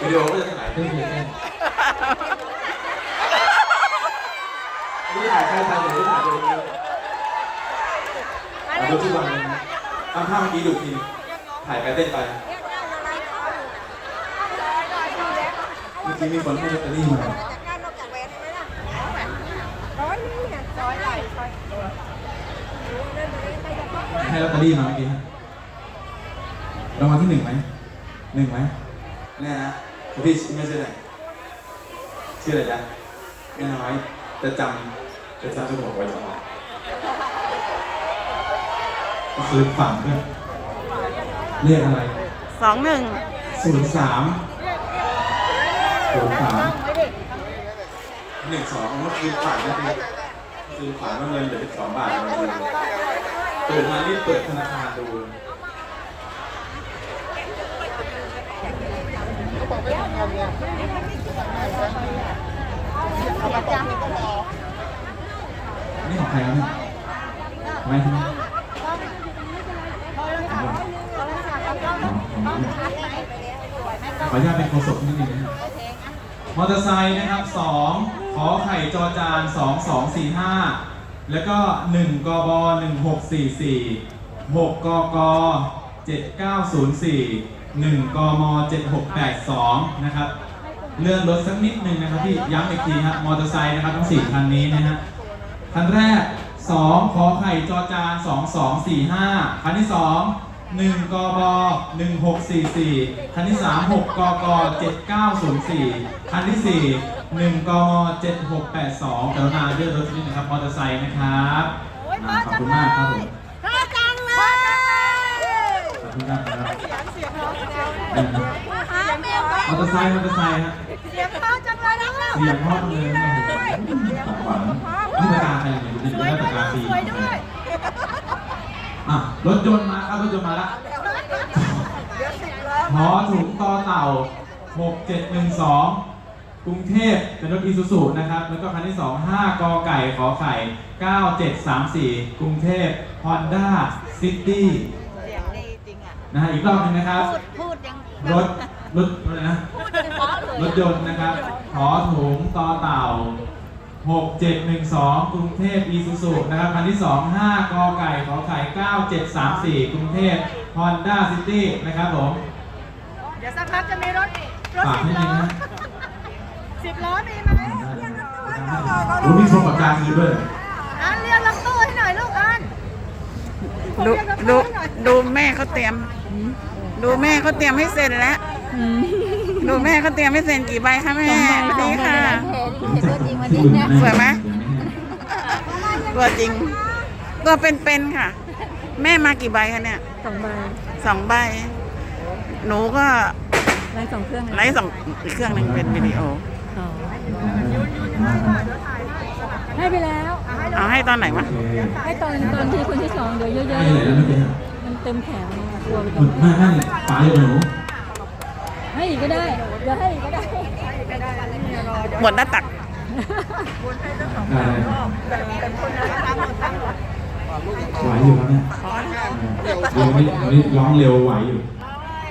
วิดีโอก็จะถ่ายเพิ่มเยอนนี่ถ่ายใครถ่ายหนถ่ายตัเองเอาดูที่วางทำท่าเมื่อกี้ดูทีถ่ายไปเต้นไปเมื่อกี้มีคนให้ลอตเตอรี่มาให้ลอตเตอรี่มาเมื่อกี้รางวัลที่หนึ่งไหมหนึ่งไหมเนี่ยนะ พี่ชื่อแม่ชื่ออะไรชื่ออะไรจ๊ะแม่น้อยจะจำจะจำจะบอกไว้ตลอดก็คือฝังเพื่อนเรียกอะไรสองหนึ่งศูนย์สามศูนย์สามหนึ่งสองเมื่อคืนฝันนะคือคือฝันว่าเงินเหลือสิบสองบาทมันเลยตื่นมารีบเปิดธนาคารดู นี่ของใครครับเนี่ยไม่ใช่ขออนุญาตเป็นโฆษกนิดนึงนะมอเตอร์ไซค์นะครับสองขอไข่จอจานสองสองสี่ห้าแล้วก็หนึ่งกบหนึ่งหกสี่สี่หกกกเจ็ดเก้าศูนย์สี่ หนึ่งกมเจ็ดหกแปดสองนะครับ เลื่อนรถสักนิดนึงนะครับพี่ย้ำอีกทีครับมอเตอร์ไซค์นะครับทั้งสี่คันนี้นะฮะคันแรก 2 ขอไข่จอจาน 2245 คันที่ 2 1กบ1644 คันที่ 3 6กก7904 คันที่ 4 1กม7682กรุณาเลือกรถชนิดนะครับมอเตอร์ไซค์นะครับอ่าขอบคุณมากครับผมพ่อจังเลย ขอบคุณมากครับมาหาแมวมอเตอร์ไซค์มอเตอร์ไซค์ฮะเสียงพ่อจังเลยนะลูกเสียงพ่อเลยนะของขวัญนี่ปากกาใครเนี่ยดูดิสวยได้ด้วปายกกาฟรีสวยด้วยอะรถยนต์มาครับรถยนต์มาละเดี๋ยวสิบแล้วหอถุงต่อเต่า 6712กรุงเทพเป็นรถอีซูซูนะครับ แล้วก็คันที่ 2 5 กอไก่ ขอไข่ 9734 กรุงเทพ Honda City เสียงดีจริงอะ นะฮะอีกรอบหนึงนะครับ พูดพูดยังรถรถอะไรนะรถยนต์นะครับหอถุงต่อเต่า 6712 กรุงเทพอีซูซูนะครับคันที่ 2 5กอไก่ขอไข่ 9734 กรุงเทพ Honda City นะครับผมเดี๋ยวสักพักจะมีรถรถฝากสิบให้ดีล้อนะสิบล้อมีไหมรู้มีชมปากกาคืนด้วย อันเรียกรถตู้ให้หน่อยลูกอันดูเรียกรถดูตู้ให้หน่อยดูแม่เขาเตรียม ดูแม่เขาเตรียมให้เซ็นแล้วดูแม่เขาเตรียมให้เซ็นกี่ใบคะแม่สวัสดีค่ะสวยไหมตัวจริง ตัวเป็นๆค่ะ แม่มากี่ใบคะเนี่ยสองใบสองใบ หนูก็ไลฟ์สองเครื่องไลฟ์สองอีกเครื่องหนึ่งเป็นวิดีโอ อ๋อให้ไปแล้ว เอาให้ตอนไหนวะโอเคให้ตอนตอนที่คนที่สองเดี๋ยวเยอะให้เลยแล้วเมื่อกี้ฮะๆมันเต็มแขนเลยอะกลัวไปหก่มอดไม่ไม่ป๋าอยู่กับหนูให้อีกก็ได้เดี๋ยวให้อีกก็ได้หมดหน้าตัก ได้ไหวอยู่ครับเนี่ยขอนะเร็วนี่นี่ร้องเร็วไหวอยู่